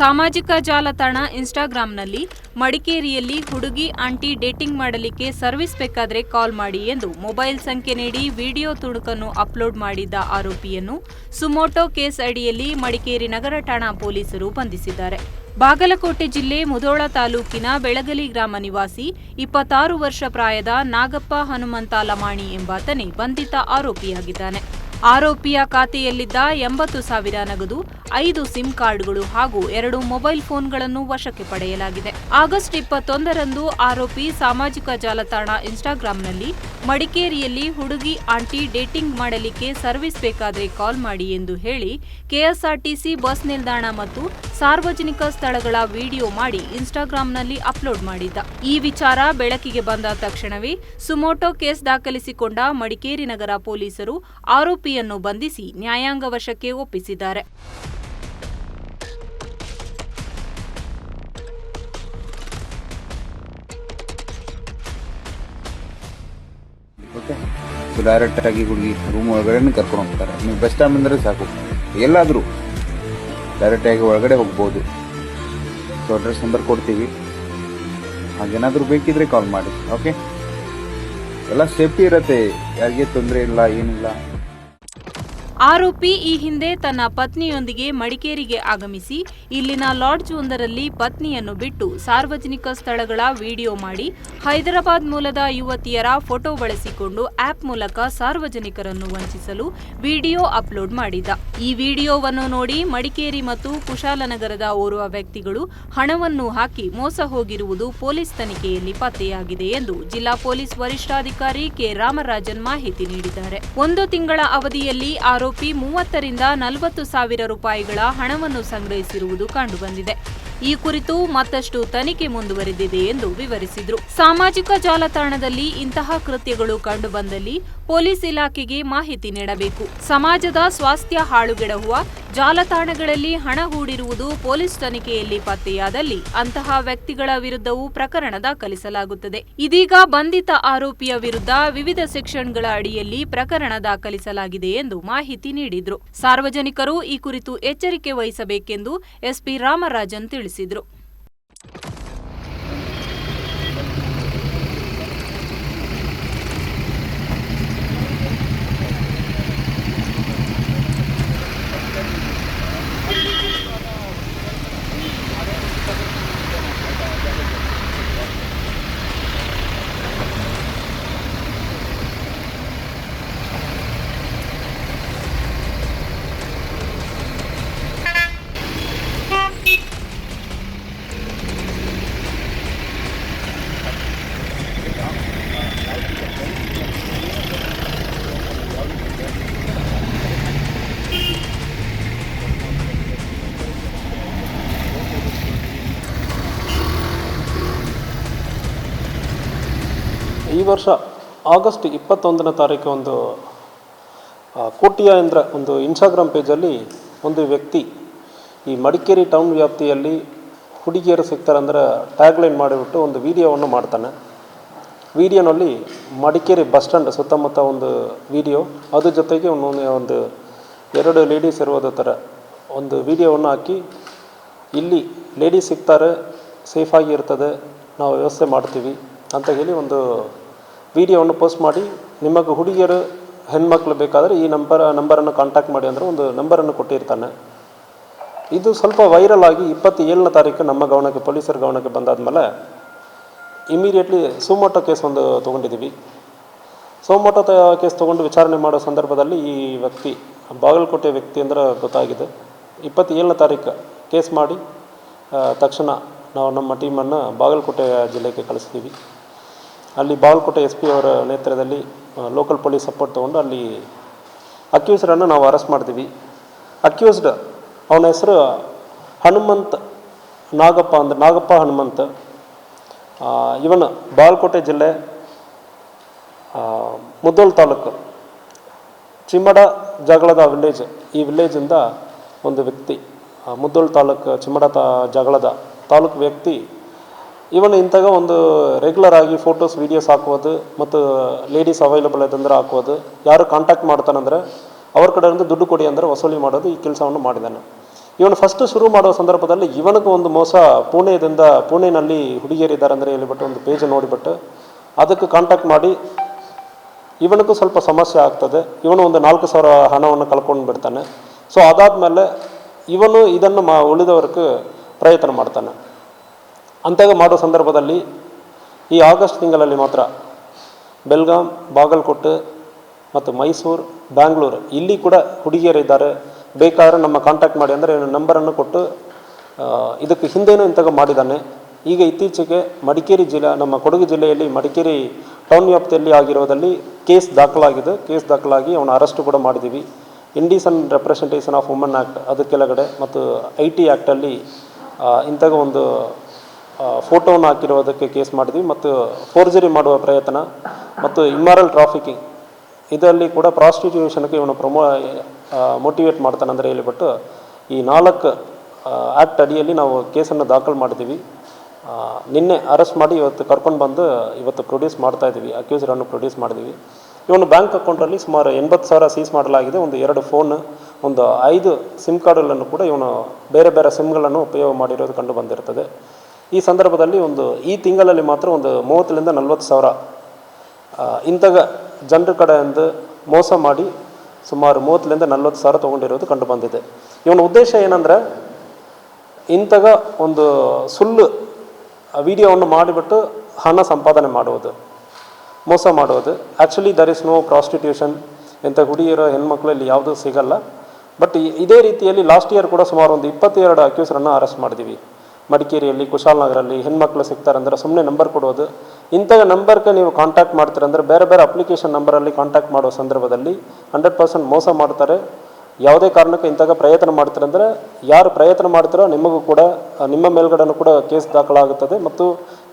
ಸಾಮಾಜಿಕ ಜಾಲತಾಣ ಇನ್ಸ್ಟಾಗ್ರಾಂನಲ್ಲಿ ಮಡಿಕೇರಿಯಲ್ಲಿ ಹುಡುಗಿ ಆಂಟಿ ಡೇಟಿಂಗ್ ಮಾಡಲಿಕ್ಕೆ ಸರ್ವಿಸ್ ಬೇಕಾದರೆ ಕಾಲ್ ಮಾಡಿ ಎಂದು ಮೊಬೈಲ್ ಸಂಖ್ಯೆ ನೀಡಿ ವಿಡಿಯೋ ತುಣುಕನ್ನು ಅಪ್ಲೋಡ್ ಮಾಡಿದ್ದ ಆರೋಪಿಯನ್ನು ಸುಮೋಟೋ ಕೇಸ್ ಅಡಿಯಲ್ಲಿ ಮಡಿಕೇರಿ ನಗರ ಠಾಣಾ ಪೊಲೀಸರು ಬಂಧಿಸಿದ್ದಾರೆ. ಬಾಗಲಕೋಟೆ ಜಿಲ್ಲೆ ಮುಧೋಳ ತಾಲೂಕಿನ ಬೆಳಗಲಿ ಗ್ರಾಮ ನಿವಾಸಿ ಇಪ್ಪತ್ತಾರು ವರ್ಷ ಪ್ರಾಯದ ನಾಗಪ್ಪ ಹನುಮಂತ ಲಮಾಣಿ ಎಂಬಾತನೇ ಬಂಧಿತ ಆರೋಪಿಯಾಗಿದ್ದಾನೆ. ಆರೋಪಿಯ ಖಾತೆಯಲ್ಲಿದ್ದ ಎಂಬತ್ತು ಸಾವಿರ ನಗದು, ಐದು ಸಿಮ್ ಕಾರ್ಡ್ಗಳು ಹಾಗೂ ಎರಡು ಮೊಬೈಲ್ ಫೋನ್ಗಳನ್ನು ವಶಕ್ಕೆ ಪಡೆಯಲಾಗಿದೆ. ಆಗಸ್ಟ್ ಇಪ್ಪತ್ತೊಂದರಂದು ಆರೋಪಿ ಸಾಮಾಜಿಕ ಜಾಲತಾಣ ಇನ್ಸ್ಟಾಗ್ರಾಂನಲ್ಲಿ ಮಡಿಕೇರಿಯಲ್ಲಿ ಹುಡುಗಿ ಆಂಟಿ ಡೇಟಿಂಗ್ ಮಾಡಲಿಕ್ಕೆ ಸರ್ವಿಸ್ ಬೇಕಾದ್ರೆ ಕಾಲ್ ಮಾಡಿ ಎಂದು ಹೇಳಿ ಕೆಎಸ್ಆರ್ಟಿಸಿ ಬಸ್ ನಿಲ್ದಾಣ ಮತ್ತು ಸಾರ್ವಜನಿಕ ಸ್ಥಳಗಳ ವಿಡಿಯೋ ಮಾಡಿ ಇನ್ಸ್ಟಾಗ್ರಾಂನಲ್ಲಿ ಅಪ್ಲೋಡ್ ಮಾಡಿದ್ದ. ಈ ವಿಚಾರ ಬೆಳಕಿಗೆ ಬಂದ ತಕ್ಷಣವೇ ಸುಮೋಟೋ ಕೇಸ್ ದಾಖಲಿಸಿಕೊಂಡ ಮಡಿಕೇರಿ ನಗರ ಪೊಲೀಸರು ಆರೋಪಿಯನ್ನು ಬಂಧಿಸಿ ನ್ಯಾಯಾಂಗ ವಶಕ್ಕೆ ಒಪ್ಪಿಸಿದ್ದಾರೆ. ಓಕೆ ಸೊ ಡೈರೆಕ್ಟ್ ಆಗಿ ಹುಡುಗಿ ರೂಮ್ ಒಳಗಡೆ ಕರ್ಕೊಂಡು ಹೋಗ್ತಾರೆ. ನೀವು ಬಸ್ ಸ್ಟಾಂಡ್ ಬಂದರೆ ಸಾಕು. ಎಲ್ಲಾದರೂ ಡೈರೆಕ್ಟ್ ಆಗಿ ಒಳಗಡೆ ಹೋಗ್ಬೋದು. ಸೊ ಅಡ್ರೆಸ್ ನಂಬರ್ ಕೊಡ್ತೀವಿ. ಹಾಗೇನಾದರೂ ಬೇಕಿದ್ರೆ ಕಾಲ್ ಮಾಡಿ. ಓಕೆ ಎಲ್ಲ ಸೇಫ್ಟಿ ಇರತ್ತೆ. ಯಾರಿಗೆ ತೊಂದರೆ ಇಲ್ಲ, ಏನಿಲ್ಲ. ಆರೋಪಿ ಈ ಹಿಂದೆ ತನ್ನ ಪತ್ನಿಯೊಂದಿಗೆ ಮಡಿಕೇರಿಗೆ ಆಗಮಿಸಿ, ಇಲ್ಲಿನ ಲಾಡ್ಜ್ ಒಂದರಲ್ಲಿ ಪತ್ನಿಯನ್ನು ಬಿಟ್ಟು ಸಾರ್ವಜನಿಕ ಸ್ಥಳಗಳ ವಿಡಿಯೋ ಮಾಡಿ, ಹೈದರಾಬಾದ್ ಮೂಲದ ಯುವತಿಯರ ಫೋಟೋ ಬಳಸಿಕೊಂಡು ಆಪ್ ಮೂಲಕ ಸಾರ್ವಜನಿಕರನ್ನು ವಂಚಿಸಲು ವಿಡಿಯೋ ಅಪ್ಲೋಡ್ ಮಾಡಿದ್ದ ಈ ವಿಡಿಯೋವನ್ನು ನೋಡಿ ಮಡಿಕೇರಿ ಮತ್ತು ಕುಶಾಲನಗರದ ಓರ್ವ ವ್ಯಕ್ತಿಗಳು ಹಣವನ್ನು ಹಾಕಿ ಮೋಸ ಹೋಗಿರುವುದು ಪೊಲೀಸ್ ತನಿಖೆಯಲ್ಲಿ ಪತ್ತೆಯಾಗಿದೆ ಎಂದು ಜಿಲ್ಲಾ ಪೊಲೀಸ್ ವರಿಷ್ಠಾಧಿಕಾರಿ ಕೆ ರಾಮರಾಜನ್ ಮಾಹಿತಿ ನೀಡಿದ್ದಾರೆ. ಒಂದು ತಿಂಗಳ ಅವಧಿಯಲ್ಲಿ ಆರೋಪಿ ಮೂವತ್ತರಿಂದ ನಲವತ್ತು ಸಾವಿರ ರೂಪಾಯಿಗಳ ಹಣವನ್ನು ಸಂಗ್ರಹಿಸಿರುವುದು ಕಂಡುಬಂದಿದೆ. ಈ ಕುರಿತು ಮತ್ತಷ್ಟು ತನಿಖೆ ಮುಂದುವರೆದಿದೆ ಎಂದು ವಿವರಿಸಿದರು. ಸಾಮಾಜಿಕ ಜಾಲತಾಣದಲ್ಲಿ ಇಂತಹ ಕೃತ್ಯಗಳು ಕಂಡುಬಂದಲ್ಲಿ ಪೊಲೀಸ್ ಇಲಾಖೆಗೆ ಮಾಹಿತಿ ನೀಡಬೇಕು. ಸಮಾಜದ ಸ್ವಾಸ್ಥ್ಯ ಹಾಳುಗೆಡಹುವ ಜಾಲತಾಣಗಳಲ್ಲಿ ಹಣ ಹೂಡಿರುವುದು ಪೊಲೀಸ್ ತನಿಖೆಯಲ್ಲಿ ಪತ್ತೆಯಾದಲ್ಲಿ ಅಂತಹ ವ್ಯಕ್ತಿಗಳ ವಿರುದ್ಧವೂ ಪ್ರಕರಣ ದಾಖಲಿಸಲಾಗುತ್ತದೆ. ಇದೀಗ ಬಂಧಿತ ಆರೋಪಿಯ ವಿರುದ್ಧ ವಿವಿಧ ಸೆಕ್ಷನ್ಗಳ ಅಡಿಯಲ್ಲಿ ಪ್ರಕರಣ ದಾಖಲಿಸಲಾಗಿದೆ ಎಂದು ಮಾಹಿತಿ ನೀಡಿದರು. ಸಾರ್ವಜನಿಕರು ಈ ಕುರಿತು ಎಚ್ಚರಿಕೆ ವಹಿಸಬೇಕೆಂದು ಎಸ್ಪಿ ರಾಮರಾಜನ್ ತಿಳಿಸಿದರು. ಈ ವರ್ಷ ಆಗಸ್ಟ್ ಇಪ್ಪತ್ತೊಂದನೇ ತಾರೀಕು ಒಂದು ಕೋಟಿಯ ಎಂದ್ರ ಒಂದು ಇನ್ಸ್ಟಾಗ್ರಾಮ್ ಪೇಜಲ್ಲಿ ಒಂದು ವ್ಯಕ್ತಿ ಈ ಮಡಿಕೇರಿ ಟೌನ್ ವ್ಯಾಪ್ತಿಯಲ್ಲಿ ಹುಡುಗಿಯರು ಸಿಗ್ತಾರೆ ಅಂದರೆ ಟ್ಯಾಗ್ಲೈನ್ ಮಾಡಿಬಿಟ್ಟು ಒಂದು ವಿಡಿಯೋವನ್ನು ಮಾಡ್ತಾನೆ. ವಿಡಿಯೋನಲ್ಲಿ ಮಡಿಕೇರಿ ಬಸ್ ಸ್ಟ್ಯಾಂಡ್ ಸುತ್ತಮುತ್ತ ಒಂದು ವಿಡಿಯೋ, ಅದ್ರ ಜೊತೆಗೆ ಒಂದೊಂದು ಒಂದು ಎರಡು ಲೇಡೀಸ್ ಇರುವುದ ಥರ ಒಂದು ವಿಡಿಯೋವನ್ನು ಹಾಕಿ, ಇಲ್ಲಿ ಲೇಡೀಸ್ ಸಿಗ್ತಾರೆ ಸೇಫಾಗಿ ಇರ್ತದೆ, ನಾವು ವ್ಯವಸ್ಥೆ ಮಾಡ್ತೀವಿ ಅಂತ ಹೇಳಿ ಒಂದು ವಿಡಿಯೋವನ್ನು ಪೋಸ್ಟ್ ಮಾಡಿ, ನಿಮಗೆ ಹುಡುಗಿಯರು ಹೆಣ್ಮಕ್ಳು ಬೇಕಾದರೆ ಈ ನಂಬರ್, ನಂಬರನ್ನು ಕಾಂಟ್ಯಾಕ್ಟ್ ಮಾಡಿ ಅಂದರೆ ಒಂದು ನಂಬರನ್ನು ಕೊಟ್ಟಿರ್ತಾನೆ. ಇದು ಸ್ವಲ್ಪ ವೈರಲ್ ಆಗಿ ಇಪ್ಪತ್ತೇಳನೇ ತಾರೀಕು ನಮ್ಮ ಗಮನಕ್ಕೆ ಪೊಲೀಸರ ಗಮನಕ್ಕೆ ಬಂದಾದ್ಮೇಲೆ ಇಮಿಡಿಯೇಟ್ಲಿ ಸೋಮೋಟೋ ಕೇಸ್ ಒಂದು ತೊಗೊಂಡಿದ್ದೀವಿ. ಸೋಮೋಟೋ ಕೇಸ್ ತೊಗೊಂಡು ವಿಚಾರಣೆ ಮಾಡೋ ಸಂದರ್ಭದಲ್ಲಿ ಈ ವ್ಯಕ್ತಿ, ಬಾಗಲಕೋಟೆ ವ್ಯಕ್ತಿ ಅಂದ್ರೆ ಗೊತ್ತಾಗಿದೆ. ಇಪ್ಪತ್ತೇಳನೇ ತಾರೀಕು ಕೇಸ್ ಮಾಡಿ ತಕ್ಷಣ ನಾವು ನಮ್ಮ ಟೀಮನ್ನು ಬಾಗಲಕೋಟೆ ಜಿಲ್ಲೆಗೆ ಕಳಿಸ್ತೀವಿ ಅಲ್ಲಿ ಬಾಗಲಕೋಟೆ ಎಸ್ ಪಿ ಅವರ ನೇತೃತ್ವದಲ್ಲಿ ಲೋಕಲ್ ಪೊಲೀಸ್ ಸಪೋರ್ಟ್ ತೊಗೊಂಡು ಅಲ್ಲಿ ಅಕ್ಯೂಸ್ಡನ್ನು ನಾವು ಅರೆಸ್ಟ್ ಮಾಡ್ತೀವಿ. ಅಕ್ಯೂಸ್ಡ್ ಅವನ ಹೆಸರು ಹನುಮಂತ್ ನಾಗಪ್ಪ ಅಂದ್ರೆ ನಾಗಪ್ಪ ಹನುಮಂತ್. ಇವನು ಬಾಗಲಕೋಟೆ ಜಿಲ್ಲೆ ಮುದ್ದೋಲ್ ತಾಲೂಕು ಚಿಮ್ಮಡ ಜಗಳದ ವಿಲೇಜ್ ಈ ವಿಲೇಜಿಂದ ಒಂದು ವ್ಯಕ್ತಿ ಆ, ಮುದ್ದೋಳ್ ತಾಲೂಕು ಚಿಮ್ಮಡ ತಾ ಜಗಳದ ತಾಲೂಕು ವ್ಯಕ್ತಿ ಇವನು ಇಂತಾಗ ಒಂದು ರೆಗ್ಯುಲರ್ ಆಗಿ ಫೋಟೋಸ್ ವೀಡಿಯೋಸ್ ಹಾಕೋದು ಮತ್ತು ಲೇಡೀಸ್ ಅವೈಲಬಲ್ ಇದಂದ್ರೆ ಹಾಕೋದು ಯಾರು ಕಾಂಟ್ಯಾಕ್ಟ್ ಮಾಡ್ತಾನಂದ್ರೆ ಅವ್ರ ಕಡೆಯಿಂದ ದುಡ್ಡು ಕೊಡಿ ಅಂದರೆ ವಸೂಲಿ ಮಾಡೋದು ಈ ಕೆಲಸವನ್ನು ಮಾಡಿದ್ದಾನೆ. ಇವನು ಫಸ್ಟ್ ಶುರು ಮಾಡುವ ಸಂದರ್ಭದಲ್ಲಿ ಇವನಿಗೂ ಒಂದು ಮೋಸ ಪುಣೆದಿಂದ, ಪುಣೆನಲ್ಲಿ ಹುಡುಗಿಯರಿದ್ದಾರೆ ಅಂದರೆ ಹೇಳಿಬಿಟ್ಟು ಒಂದು ಪೇಜ್ ನೋಡಿಬಿಟ್ಟು ಅದಕ್ಕೆ ಕಾಂಟ್ಯಾಕ್ಟ್ ಮಾಡಿ ಇವನಿಗೂ ಸ್ವಲ್ಪ ಸಮಸ್ಯೆ ಆಗ್ತದೆ. ಇವನು ಒಂದು ನಾಲ್ಕು ಸಾವಿರ ಹಣವನ್ನು ಕಳ್ಕೊಂಡು ಬಿಡ್ತಾನೆ. ಸೊ ಅದಾದಮೇಲೆ ಇವನು ಇದನ್ನು ಮಾ ಉಳಿದವರಿಗೆ ಪ್ರಯತ್ನ ಮಾಡ್ತಾನೆ. ಅಂತಾಗ ಮಾಡೋ ಸಂದರ್ಭದಲ್ಲಿ ಈ ಆಗಸ್ಟ್ ತಿಂಗಳಲ್ಲಿ ಮಾತ್ರ ಬೆಲ್ಗಾಂ, ಬಾಗಲಕೋಟೆ ಮತ್ತು ಮೈಸೂರು, ಬ್ಯಾಂಗ್ಳೂರು ಇಲ್ಲಿ ಕೂಡ ಹುಡುಗಿಯರಿದ್ದಾರೆ ಬೇಕಾದ್ರೆ ನಮ್ಮ ಕಾಂಟ್ಯಾಕ್ಟ್ ಮಾಡಿ ಅಂದರೆ ನಂಬರನ್ನು ಕೊಟ್ಟು ಇದಕ್ಕೆ ಹಿಂದೆನೂ ಇಂತಾಗ ಮಾಡಿದ್ದಾನೆ. ಈಗ ಇತ್ತೀಚೆಗೆ ಮಡಿಕೇರಿ ಜಿಲ್ಲೆ, ನಮ್ಮ ಕೊಡಗು ಜಿಲ್ಲೆಯಲ್ಲಿ ಮಡಿಕೇರಿ ಟೌನ್ ವ್ಯಾಪ್ತಿಯಲ್ಲಿ ಆಗಿರೋದಲ್ಲಿ ಕೇಸ್ ದಾಖಲಾಗಿದೆ. ಕೇಸ್ ದಾಖಲಾಗಿ ಅವನ ಅರೆಸ್ಟ್ ಕೂಡ ಮಾಡಿದ್ದೀವಿ. Indecent representation of woman act ಅದು ಕೆಳಗಡೆ ಮತ್ತು ಐ ಟಿ ಆ್ಯಕ್ಟಲ್ಲಿ ಇಂಥ ಒಂದು ಫೋಟೋವನ್ನು ಹಾಕಿರೋದಕ್ಕೆ ಕೇಸ್ ಮಾಡಿದ್ವಿ ಮತ್ತು ಫೋರ್ಜರಿ ಮಾಡುವ ಪ್ರಯತ್ನ ಮತ್ತು ಇಮ್ಮಾರಲ್ ಟ್ರಾಫಿಕಿಂಗ್ ಇದರಲ್ಲಿ ಕೂಡ ಪ್ರಾಸ್ಟಿಟ್ಯೂಷನ್ಗೆ ಇವನು ಪ್ರಮೋ ಮೋಟಿವೇಟ್ ಮಾಡ್ತಾನೆ ಅಂದರೆ ಹೇಳಿಬಿಟ್ಟು ಈ ನಾಲ್ಕು ಆ್ಯಕ್ಟ್ ಅಡಿಯಲ್ಲಿ ನಾವು ಕೇಸನ್ನು ದಾಖಲು ಮಾಡಿದ್ದೀವಿ. ನಿನ್ನೆ ಅರೆಸ್ಟ್ ಮಾಡಿ ಇವತ್ತು ಕರ್ಕೊಂಡು ಬಂದು ಇವತ್ತು ಪ್ರೊಡ್ಯೂಸ್ ಮಾಡ್ತಾ ಇದ್ದೀವಿ ಅಕ್ಯೂಸರನ್ನು ಪ್ರೊಡ್ಯೂಸ್ ಮಾಡಿದ್ದೀವಿ. ಇವನು ಬ್ಯಾಂಕ್ ಅಕೌಂಟಲ್ಲಿ ಸುಮಾರು ಎಂಬತ್ತು ಸಾವಿರ ಸೀಸ್ ಮಾಡಲಾಗಿದೆ, ಒಂದು ಎರಡು ಫೋನ್ ಒಂದು ಐದು ಸಿಮ್ ಕಾರ್ಡುಗಳನ್ನು ಕೂಡ ಇವನು ಬೇರೆ ಬೇರೆ ಸಿಮ್ಗಳನ್ನು ಉಪಯೋಗ ಮಾಡಿರೋದು ಕಂಡು ಬಂದಿರ್ತದೆ. ಈ ಸಂದರ್ಭದಲ್ಲಿ ಒಂದು, ಈ ತಿಂಗಳಲ್ಲಿ ಮಾತ್ರ ಒಂದು ಮೂವತ್ತರಿಂದ ನಲ್ವತ್ತು ಸಾವಿರ ಇಂಥ ಜನರ ಕಡೆಯಿಂದ ಮೋಸ ಮಾಡಿ ಸುಮಾರು ಮೂವತ್ತರಿಂದ ನಲ್ವತ್ತು ಸಾವಿರ ತೊಗೊಂಡಿರೋದು ಕಂಡು ಬಂದಿದೆ. ಇವನ ಉದ್ದೇಶ ಏನಂದರೆ ಇಂಥಗ ಒಂದು ಸುಳ್ಳು ವಿಡಿಯೋವನ್ನು ಮಾಡಿಬಿಟ್ಟು ಹಣ ಸಂಪಾದನೆ ಮಾಡುವುದು, ಮೋಸ ಮಾಡುವುದು. Actually there is no prostitution ಇಂಥ ಹುಡುಗಿಯರು ಹೆಣ್ಮಕ್ಳಲ್ಲಿ ಯಾವುದೂ ಸಿಗಲ್ಲ. ಬಟ್ ಇದೇ ರೀತಿಯಲ್ಲಿ ಲಾಸ್ಟ್ ಇಯರ್ ಕೂಡ ಸುಮಾರು ಒಂದು ಇಪ್ಪತ್ತೆರಡು ಅಕ್ಯೂಸರನ್ನು ಅರೆಸ್ಟ್ ಮಾಡಿದ್ದೀವಿ. ಮಡಿಕೇರಿಯಲ್ಲಿ ಕುಶಾಲನಗರಲ್ಲಿ ಹೆಣ್ಮಕ್ಳು ಸಿಗ್ತಾರಂದ್ರೆ ಸುಮ್ಮನೆ ನಂಬರ್ ಕೊಡೋದು. ಇಂಥ ನಂಬರ್ಗೆ ನೀವು ಕಾಂಟ್ಯಾಕ್ಟ್ ಮಾಡ್ತೀರಂದ್ರೆ ಬೇರೆ ಬೇರೆ ಅಪ್ಲಿಕೇಶನ್ ನಂಬರಲ್ಲಿ ಕಾಂಟ್ಯಾಕ್ಟ್ ಮಾಡೋ ಸಂದರ್ಭದಲ್ಲಿ ಹಂಡ್ರೆಡ್ ಪರ್ಸೆಂಟ್ ಮೋಸ ಮಾಡ್ತಾರೆ. ಯಾವುದೇ ಕಾರಣಕ್ಕೆ ಇಂಥಾಗ ಪ್ರಯತ್ನ ಮಾಡ್ತಾರಂದರೆ ಯಾರು ಪ್ರಯತ್ನ ಮಾಡ್ತಾರೋ ನಿಮಗೂ ಕೂಡ, ನಿಮ್ಮ ಮೇಲ್ಗಡೆನೂ ಕೂಡ ಕೇಸ್ ದಾಖಲಾಗುತ್ತದೆ ಮತ್ತು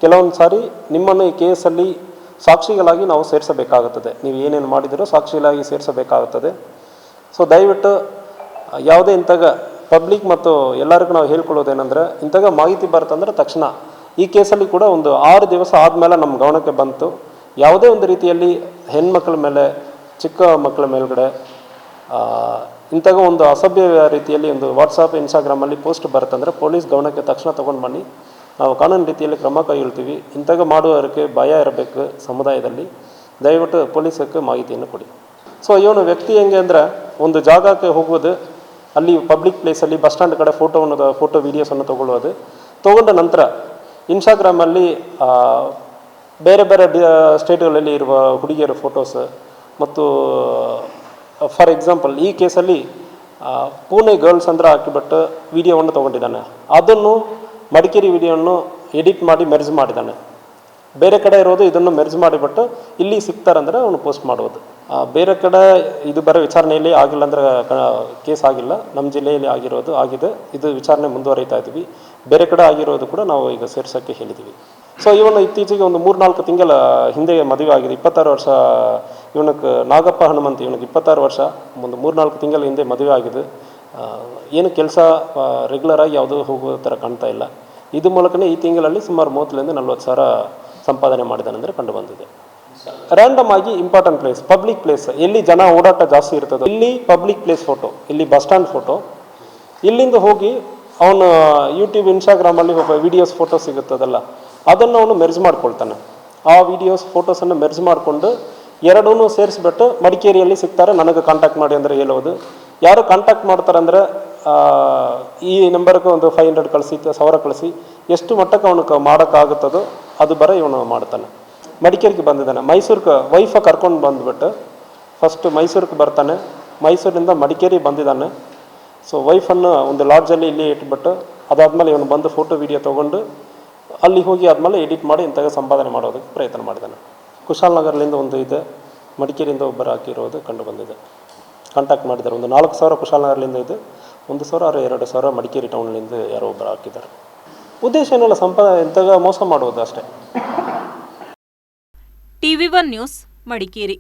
ಕೆಲವೊಂದು ಸಾರಿ ನಿಮ್ಮನ್ನು ಈ ಕೇಸಲ್ಲಿ ಸಾಕ್ಷಿಗಳಾಗಿ ನಾವು ಸೇರಿಸಬೇಕಾಗುತ್ತದೆ. ನೀವು ಏನೇನು ಮಾಡಿದರೂ ಸಾಕ್ಷಿಗಳಾಗಿ ಸೇರಿಸಬೇಕಾಗುತ್ತದೆ. ಸೊ ದಯವಿಟ್ಟು, ಯಾವುದೇ ಇಂಥಾಗ ಪಬ್ಲಿಕ್ ಮತ್ತು ಎಲ್ಲರಿಗೂ ನಾವು ಹೇಳ್ಕೊಳ್ಳೋದೇನೆಂದರೆ ಇಂಥಾಗ ಮಾಹಿತಿ ಬರ್ತಂದ್ರೆ ತಕ್ಷಣ. ಈ ಕೇಸಲ್ಲಿ ಕೂಡ ಒಂದು ಆರು ದಿವಸ ಆದಮೇಲೆ ನಮ್ಮ ಗಮನಕ್ಕೆ ಬಂತು. ಯಾವುದೇ ಒಂದು ರೀತಿಯಲ್ಲಿ ಹೆಣ್ಮಕ್ಳ ಮೇಲೆ, ಚಿಕ್ಕ ಮಕ್ಕಳ ಮೇಲುಗಡೆ ಇಂಥಾಗ ಒಂದು ಅಸಭ್ಯ ರೀತಿಯಲ್ಲಿ ಒಂದು ವಾಟ್ಸಪ್ ಇನ್ಸ್ಟಾಗ್ರಾಮಲ್ಲಿ ಪೋಸ್ಟ್ ಬರುತ್ತಂದರೆ ಪೊಲೀಸ್ ಗಮನಕ್ಕೆ ತಕ್ಷಣ ತೊಗೊಂಡು ಬನ್ನಿ. ನಾವು ಕಾನೂನು ರೀತಿಯಲ್ಲಿ ಕ್ರಮ ಕೈಗೊಳ್ತೀವಿ. ಇಂಥಾಗ ಮಾಡುವವರಿಗೆ ಭಯ ಇರಬೇಕು ಸಮುದಾಯದಲ್ಲಿ. ದಯವಿಟ್ಟು ಪೊಲೀಸಕ್ಕೆ ಮಾಹಿತಿಯನ್ನು ಕೊಡಿ. ಸೊ ಇವನು ವ್ಯಕ್ತಿ ಹೆಂಗೆ ಅಂದರೆ, ಒಂದು ಜಾಗಕ್ಕೆ ಹೋಗೋದು ಅಲ್ಲಿ ಪಬ್ಲಿಕ್ ಪ್ಲೇಸಲ್ಲಿ ಬಸ್ ಸ್ಟ್ಯಾಂಡ್ ಕಡೆ ಫೋಟೋವನ್ನು ಫೋಟೋ ವೀಡಿಯೋಸನ್ನು ತೊಗೊಳ್ಳೋದು. ತೊಗೊಂಡ ನಂತರ ಇನ್ಸ್ಟಾಗ್ರಾಮಲ್ಲಿ ಬೇರೆ ಬೇರೆ ಸ್ಟೇಟ್ಗಳಲ್ಲಿ ಇರುವ ಹುಡುಗಿಯರ ಫೋಟೋಸ್ ಮತ್ತು ಫಾರ್ ಎಕ್ಸಾಂಪಲ್ ಈ ಕೇಸಲ್ಲಿ ಪುಣೆ ಗರ್ಲ್ಸ್ ಅಂದ್ರೆ ಹಾಕಿಬಿಟ್ಟು ವಿಡಿಯೋವನ್ನು ತೊಗೊಂಡಿದ್ದಾನೆ. ಅದನ್ನು ಮಡಿಕೇರಿ ವಿಡಿಯೋವನ್ನು ಎಡಿಟ್ ಮಾಡಿ ಮೆರ್ಜ್ ಮಾಡಿದ್ದಾನೆ. ಬೇರೆ ಕಡೆ ಇರೋದು ಇದನ್ನು ಮೆರ್ಜ್ ಮಾಡಿಬಿಟ್ಟು ಇಲ್ಲಿ ಸಿಗ್ತಾರಂದ್ರೆ ಅವನು ಪೋಸ್ಟ್ ಮಾಡೋದು ಬೇರೆ ಕಡೆ ಇದು ಬರೋ ವಿಚಾರಣೆಯಲ್ಲಿ ಆಗಿಲ್ಲ ಅಂದ್ರೆ ಕೇಸ್ ಆಗಿಲ್ಲ. ನಮ್ಮ ಜಿಲ್ಲೆಯಲ್ಲಿ ಆಗಿರೋದು ಆಗಿದೆ. ಇದು ವಿಚಾರಣೆ ಮುಂದುವರಿತಾ ಇದ್ವಿ ಬೇರೆ ಕಡೆ ಆಗಿರೋದು ಕೂಡ ನಾವು ಈಗ ಸೇರ್ಸೋಕ್ಕೆ ಹೇಳಿದ್ದೀವಿ. ಸೊ ಇವನು ಇತ್ತೀಚೆಗೆ ಒಂದು ಮೂರ್ನಾಲ್ಕು ತಿಂಗಳ ಹಿಂದೆ ಮದುವೆ ಆಗಿದೆ. ಇಪ್ಪತ್ತಾರು ವರ್ಷ, ಇವನಕ್ಕೆ ನಾಗಪ್ಪ ಹನುಮಂತ, ಇವನಿಗೆ ಇಪ್ಪತ್ತಾರು ವರ್ಷ, ಒಂದು ಮೂರ್ನಾಲ್ಕು ತಿಂಗಳ ಹಿಂದೆ ಮದುವೆ ಆಗಿದೆ. ಏನು ಕೆಲಸ ರೆಗ್ಯುಲರ್ ಆಗಿ ಯಾವುದೂ ಹೋಗೋ ಥರ ಕಾಣ್ತಾ ಇಲ್ಲ. ಇದು ಮೂಲಕನೇ ಈ ತಿಂಗಳಲ್ಲಿ ಸುಮಾರು ಮೂವತ್ತರಿಂದ ನಲ್ವತ್ತು ಸಾವಿರ ಸಂಪಾದನೆ ಮಾಡಿದಾನೆಂದರೆ ಕಂಡುಬಂದಿದೆ ಕಂಡು ಬಂದಿದೆ. ರ್ಯಾಂಡಮ್ ಆಗಿ ಇಂಪಾರ್ಟೆಂಟ್ ಪ್ಲೇಸ್ ಪಬ್ಲಿಕ್ ಪ್ಲೇಸ್ ಎಲ್ಲಿ ಜನ ಓಡಾಟ ಜಾಸ್ತಿ ಇರ್ತದೆ, ಇಲ್ಲಿ ಪಬ್ಲಿಕ್ ಪ್ಲೇಸ್ ಫೋಟೋ ಇಲ್ಲಿ ಬಸ್ ಸ್ಟ್ಯಾಂಡ್ ಫೋಟೋ ಇಲ್ಲಿಂದ ಹೋಗಿ ಅವನು ಯೂಟ್ಯೂಬ್ ಇನ್ಸ್ಟಾಗ್ರಾಮಲ್ಲಿ ಒಬ್ಬ ವಿಡಿಯೋಸ್ ಫೋಟೋ ಸಿಗುತ್ತದಲ್ಲ, ಅದನ್ನು ಅವನು ಮೆರ್ಜ್ ಮಾಡ್ಕೊಳ್ತಾನೆ. ಆ ವಿಡಿಯೋಸ್ ಫೋಟೋಸನ್ನು ಮೆರ್ಜ್ ಮಾಡಿಕೊಂಡು ಎರಡೂ ಸೇರಿಸ್ಬಿಟ್ಟು ಮಡಿಕೇರಿಯಲ್ಲಿ ಸಿಗ್ತಾರೆ. ನನಗೆ ಕಾಂಟ್ಯಾಕ್ಟ್ ಮಾಡಿ ಅಂದರೆ ಹೇಳೋದು. ಯಾರು ಕಾಂಟ್ಯಾಕ್ಟ್ ಮಾಡ್ತಾರೆ ಅಂದರೆ ಈ ನಂಬರ್ಗೆ ಒಂದು ಫೈವ್ ಹಂಡ್ರೆಡ್ ಕಳಿಸಿ, ಸಾವಿರ ಕಳಿಸಿ, ಎಷ್ಟು ಮಟ್ಟಕ್ಕೆ ಅವನು ಕ ಮಾಡೋಕ್ಕಾಗುತ್ತದೋ ಅದು ಬರ ಇವನು ಮಾಡ್ತಾನೆ. ಮಡಿಕೇರಿಗೆ ಬಂದಿದ್ದಾನೆ. ಮೈಸೂರಿಗೆ ವೈಫ ಕರ್ಕೊಂಡು ಬಂದುಬಿಟ್ಟು ಫಸ್ಟ್ ಮೈಸೂರಿಗೆ ಬರ್ತಾನೆ. ಮೈಸೂರಿಂದ ಮಡಿಕೇರಿ ಬಂದಿದ್ದಾನೆ. ಸೊ ವೈಫನ್ನು ಒಂದು ಲಾಡ್ಜಲ್ಲಿ ಇಲ್ಲಿ ಇಟ್ಬಿಟ್ಟು ಅದಾದಮೇಲೆ ಇವನು ಬಂದು ಫೋಟೋ ವಿಡಿಯೋ ತೊಗೊಂಡು ಅಲ್ಲಿ ಹೋಗಿ ಆದಮೇಲೆ ಎಡಿಟ್ ಮಾಡಿ ಇಂಥಾಗ ಸಂಪಾದನೆ ಮಾಡೋದಕ್ಕೆ ಪ್ರಯತ್ನ ಮಾಡಿದ್ದಾನೆ. ಕುಶಾಲನಗರದಿಂದ ಒಂದು ಇದೆ. ಮಡಿಕೇರಿಯಿಂದ ಒಬ್ಬರು ಹಾಕಿರೋದು ಕಂಡು ಬಂದಿದೆ. ಕಾಂಟ್ಯಾಕ್ಟ್ ಮಾಡಿದ್ದಾರೆ. ಒಂದು ನಾಲ್ಕು ಸಾವಿರ ಕುಶಾಲನಗರದಿಂದ ಇದೆ. ಒಂದು ಸಾವಿರ ಆರು ಎರಡು ಸಾವಿರ ಮಡಿಕೇರಿ ಟೌನ್ನಿಂದ ಯಾರೋ ಒಬ್ಬರು ಹಾಕಿದ್ದಾರೆ. ಉದ್ದೇಶ ಏನಲ್ಲ, ಸಂಪಾದ ಇಂಥಾಗ ಮೋಸ ಮಾಡೋದು ಅಷ್ಟೇ. TV one news Madikeri